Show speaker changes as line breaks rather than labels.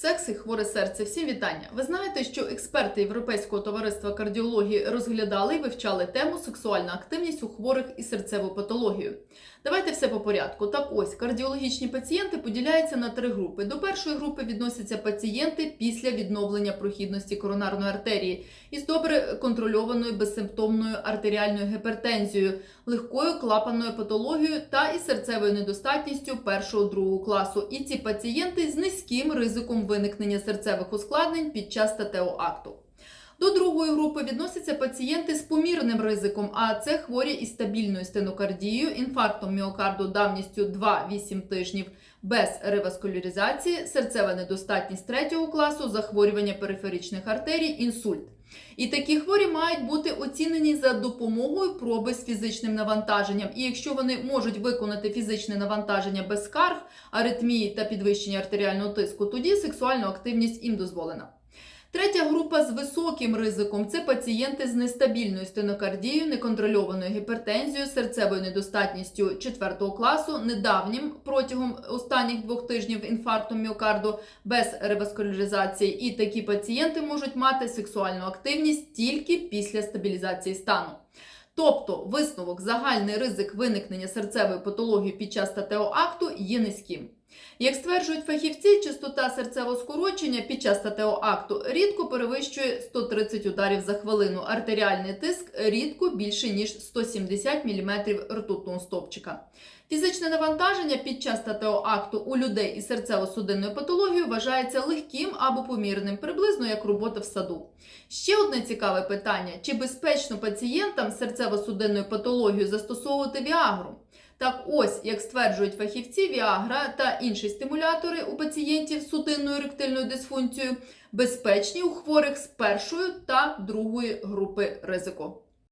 Секс і хворе серце. Всім вітання. Ви знаєте, що експерти Європейського товариства кардіології розглядали і вивчали тему сексуальна активність у хворих із серцевою патологією. Давайте все по порядку. Так ось кардіологічні пацієнти поділяються на три групи. До першої групи відносяться пацієнти після відновлення прохідності коронарної артерії із добре контрольованою безсимптомною артеріальною гіпертензією, легкою клапанною патологією та із серцевою недостатністю першого другого класу. І ці пацієнти з низьким ризиком виникнення серцевих ускладнень під час ТТО-акту. До другої групи відносяться пацієнти з помірним ризиком, а це хворі із стабільною стенокардією, інфарктом міокарду давністю 2-8 тижнів без реваскуляризації, серцева недостатність третього класу, захворювання периферичних артерій, інсульт. І такі хворі мають бути оцінені за допомогою проби з фізичним навантаженням. І якщо вони можуть виконати фізичне навантаження без скарг, аритмії та підвищення артеріального тиску, тоді сексуальна активність їм дозволена. Третя група з високим ризиком це пацієнти з нестабільною стенокардією, неконтрольованою гіпертензією, серцевою недостатністю 4 класу, недавнім протягом останніх двох тижнів інфарктом міокарду без реваскуляризації. І такі пацієнти можуть мати сексуальну активність тільки після стабілізації стану. Тобто висновок загальний ризик виникнення серцевої патології під час ТТО-акту є низьким. Як стверджують фахівці, частота серцевого скорочення під час ТТО-акту рідко перевищує 130 ударів за хвилину. Артеріальний тиск рідко більше ніж 170 мм ртутного стовпчика. Фізичне навантаження під час ТТО-акту у людей із серцево-судинною патологією вважається легким або помірним, приблизно як робота в саду. Ще одне цікаве питання: чи безпечно пацієнтам з серцево-судинною патологією застосовувати віагру? Так ось, як стверджують фахівці, Віагра та інші стимулятори у пацієнтів з сутинною ректильною дисфункцією безпечні у хворих з першої та другої групи ризику.